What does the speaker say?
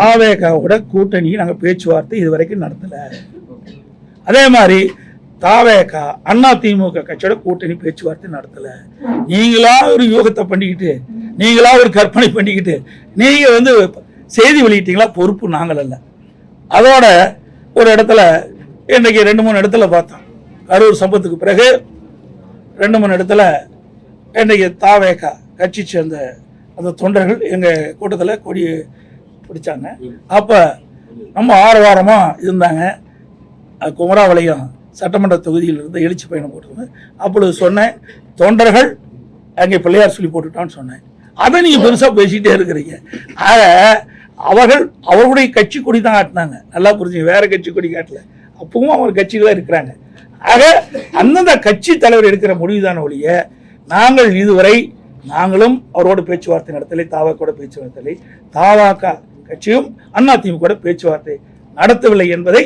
தாவேகாவோட கூட்டணி நாங்கள் பேச்சுவார்த்தை இது வரைக்கும் நடத்தலை. அதே மாதிரி தாவேகா அண்ணா திமுக கட்சியோட கூட்டணி பேச்சுவார்த்தை நடத்தலை. நீங்களா ஒரு யோகத்தை பண்ணிக்கிட்டு நீங்களா ஒரு கற்பனை பண்ணிக்கிட்டு நீங்க வந்து செய்தி வெளியிட்டீங்களா? பொறுப்பு நாங்கள் அல்ல. அதோட ஒரு இடத்துல இன்றைக்கி ரெண்டு மூணு இடத்துல பார்த்தோம். கரூர் சம்பத்துக்கு பிறகு ரெண்டு மூணு இடத்துல இன்றைக்கி தாவேகா கட்சி சேர்ந்த அந்த தொண்டர்கள் எங்கள் கூட்டத்தில் கொடி பிடிச்சாங்க. அப்போ நம்ம ஆரவாரமாக இருந்தாங்க. குமராவளையம் சட்டமன்ற தொகுதியில் இருந்து எழுச்சி பயணம் போட்டிருந்தேன் அப்பொழுது சொன்னேன் தொண்டர்கள் அங்கே பிள்ளையார் சொல்லி போட்டுட்டான்னு சொன்னேன். அதை நீங்கள் பெருசாக பேசிக்கிட்டே இருக்கிறீங்க. ஆக அவர்கள் அவர்களுடைய கட்சி கொடி தான் காட்டினாங்க. நல்லா புரிஞ்சுங்க வேற கட்சி கொடி காட்டல. அப்பவும் அவர் கட்சிகளாக இருக்கிறாங்க. ஆக அந்தந்த கட்சி தலைவர் எடுக்கிற முடிவுதான ஒழிய நாங்கள் இதுவரை நாங்களும் அவரோட பேச்சுவார்த்தை நடத்தலை தாவா கூட பேச்சுவார்த்தை தாவாக்கா கட்சியும் அதிமுக கூட பேச்சுவார்த்தை நடத்தவில்லை என்பதை